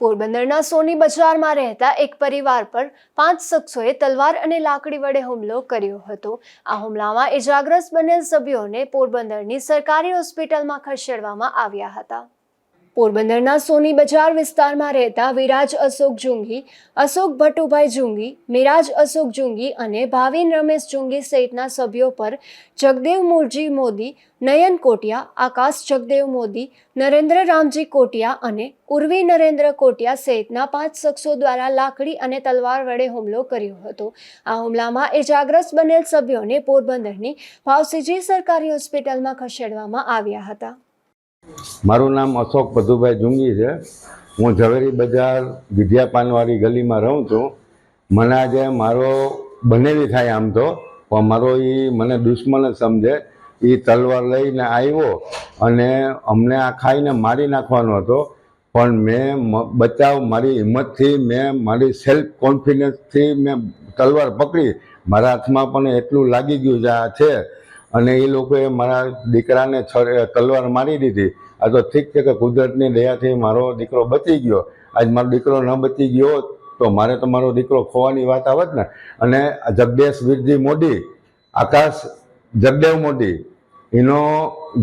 પોરબંદરના સોની બજારમાં રહેતા એક પરિવાર પર પાંચ શખ્સોએ તલવાર અને લાકડી વડે હુમલો કર્યો હતો. આ હુમલામાં ઇજાગ્રસ્ત બનેલ સભ્યોને પોરબંદરની સરકારી હોસ્પિટલમાં ખસેડવામાં આવ્યા હતા. પોરબંદરના સોની બજાર વિસ્તારમાં રહેતા વિરાજ અશોક જુંગી, અશોક ભટ્ટુભાઈ જુંગી મિરાજ અશોક જુંગી અને ભાવિન રમેશ જુંગી સહિતના સભ્યો પર જગદેવ મુરજી મોદી, નયન કોટિયા, આકાશ જગદેવ મોદી, નરેન્દ્ર રામજી કોટિયા અને ઉર્વી નરેન્દ્ર કોટિયા સહિતના પાંચ શખ્સો દ્વારા લાકડી અને તલવાર વડે હુમલો કર્યો હતો. આ હુમલામાં ઇજાગ્રસ્ત બનેલ સભ્યોને પોરબંદરની ભાવસીજી સરકારી હોસ્પિટલમાં ખસેડવામાં આવ્યા હતા. મારું નામ અશોક પધુભાઈ જુંગી છે. હું ઝવેરી બજાર વિદ્યા પાનવાળી ગલીમાં રહું છું. મને આજે મારો બનેવી થાય આમ તો, પણ મારો એ મને દુશ્મન જ સમજે. એ તલવાર લઈને આવ્યો અને અમને આ ખાઈને મારી નાખવાનો હતો. પણ મેં બચાવ મારી હિંમતથી, મેં મારી સેલ્ફ કોન્ફિડન્સથી મેં તલવાર પકડી. મારા હાથમાં પણ એટલું લાગી ગયું છે, આ છે. અને એ લોકોએ મારા દીકરાને તલવાર મારી દીધી. આ તો ઠીક છે કે કુદરતની દયાથી મારો દીકરો બચી ગયો. આજ મારો દીકરો ન બચી ગયો તો મારે તો મારો દીકરો ખોવાની વાત આવત ને. અને જગદેશ વીરજી મોદી, આકાશ જગદેવ મોદી, એનો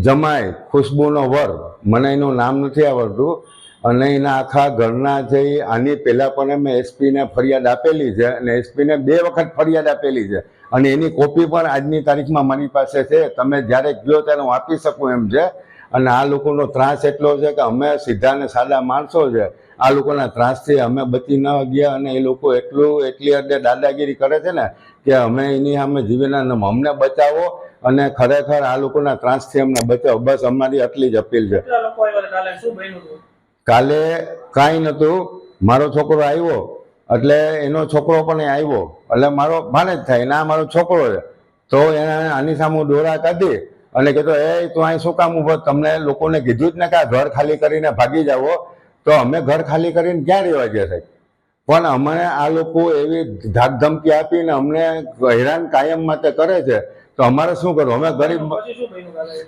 જમાય ખુશ્બુનો વર. મને એનું નામ નથી આવડતું અને એના આખા ઘરના છે એ આની પહેલાં પણ મેં એસપીને ફરિયાદ આપેલી છે અને એસપીને બે વખત ફરિયાદ આપેલી છે. અને એની કોપી પણ આજની તારીખમાં મારી પાસે છે. તમે જ્યારે કહો ત્યારે હું આપી શકું એમ છે. અને આ લોકોનો ત્રાસ એટલો છે કે અમે સીધા ને સાદા માણસો છે. આ લોકોના ત્રાસથી અમે બચી ન ગયા અને એ લોકો એટલું એટલી હદે દાદાગીરી કરે છે ને કે અમે એની સામે જીવેના અમને બચાવો અને ખરેખર આ લોકોના ત્રાસથી અમને બચાવો. બસ અમારી આટલી જ અપીલ છે. કાલે કાંઈ નહોતું. મારો છોકરો આવ્યો એટલે એનો છોકરો પણ આવ્યો. એટલે મારો ભાણે જ થાય ના મારો છોકરો છે. તો એને આની સામે દોરા કાઢી અને કીધું એ તું અહીં શું કામ ઊભો તમને લોકોને કીધું જ ને કે આ ઘર ખાલી કરીને ભાગી જાવો તો અમે ઘર ખાલી કરીને ક્યાં રહેવા જઈએ સાહેબ? પણ અમને આ લોકો એવી ધાક ધમકી આપીને અમને હેરાન કાયમ માટે કરે છે. તો અમારે શું કરવું? અમે ગરીબ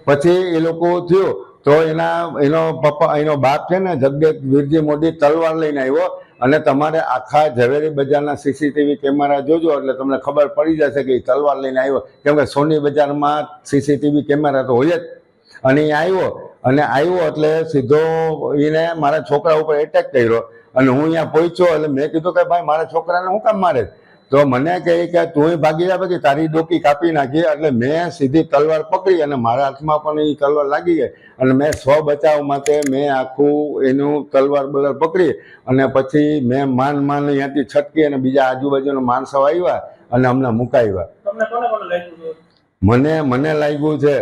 પછી એ લોકો થયું. તો એના, એનો પપ્પા, એનો બાપ છે ને જગદેવ વીરજી મોદી તલવાર લઈને આવ્યો અને તમારે આખા ઝવેરી બજારના સીસીટીવી કેમેરા જોજો એટલે તમને ખબર પડી જશે કે એ તલવાર લઈને આવ્યો. કેમ કે સોની બજારમાં સીસીટીવી કેમેરા તો હોય જ. અને એ આવ્યો, અને આવ્યો એટલે સીધો એને મારા છોકરા ઉપર એટેક કર્યો. અને હું અહીંયા પહોંચ્યો એટલે મેં કીધું કે ભાઈ, મારા છોકરાને શું કામ મારે? તો મને કહે કે તું ભાગી જા પછી તારી ડોકી કાપી નાખી. એટલે મેં સીધી તલવાર પકડી અને મારા હાથમાં પણ એ તલવાર લાગી ગઈ. અને મેં સ્વ બચાવ માટે મેં આખું એનું તલવાર બલર પકડી અને પછી મેં માન માન અહીંયાથી છટકી અને બીજા આજુબાજુના માણસો આવ્યા અને અમને મુકાવ્યા. મને મને લાગ્યું છે.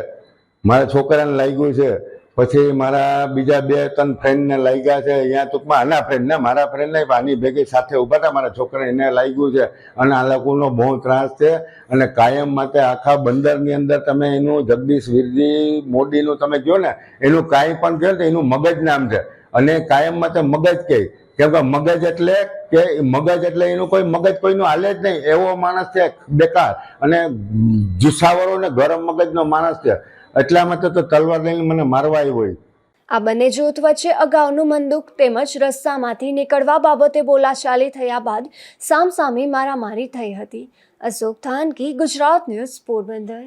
મારા છોકરાને લાગ્યું છે. પછી મારા બીજા બે ત્રણ ફ્રેન્ડને લાગ્યા છે, અહીંયા ટૂંકમાં આના ફ્રેન્ડને મારા ફ્રેન્ડ નહીં આની ભેગી સાથે ઊભા હતા, મારા છોકરા એને લાગ્યું છે. અને આ લોકોનો બહુ ત્રાસ છે અને કાયમ માટે આખા બંદરની અંદર તમે એનું જગદીશ વીરજી મોદીનું તમે કહો ને, એનું કાંઈ પણ કહો ને એનું મગજ નામ છે. અને કાયમ માટે મગજ કહે કેમ કે મગજ એટલે કે મગજ એટલે એનું કોઈ મગજ કોઈનું હાલે જ નહીં, એવો માણસ છે, બેકાર. અને જુસ્સાવાળો ને ગરમ મગજનો માણસ છે. એટલા માટે તો તલવાર લઈને મને મારવા આવ્યો આ બંને જૂથ વચ્ચે અગાઉનું મંદુક તેમજ રસ્તામાંથી નીકળવા બાબતે બોલાચાલી થયા બાદ સામસામે મારામારી થઈ હતી. અશોક થાનકી, ગુજરાત ન્યૂઝ પોરબંદર.